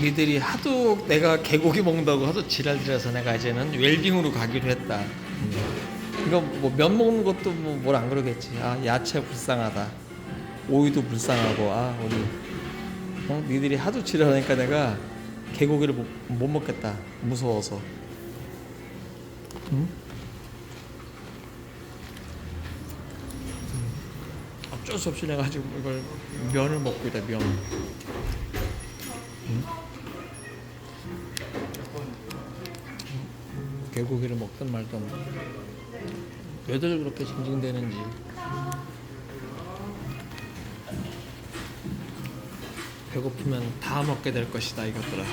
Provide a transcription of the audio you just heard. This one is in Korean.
니들이 하도 내가 개고기 먹는다고 하도 지랄들여서 내가 이제는 웰빙으로 가기로 했다. 이거 뭐 면 먹는 것도 뭐 뭘 안 그러겠지. 아 야채 불쌍하다. 오이도 불쌍하고 아 우리 어? 니들이 하도 지랄하니까 내가 개고기를 못, 못 먹겠다. 무서워서. 응? 어쩔 수 없이 내가 지금 이걸 면을 먹고 있다 면. 개고기를 먹든 말든 왜들 그렇게 징징대는지. 배고프면 다 먹게 될 것이다 이것들아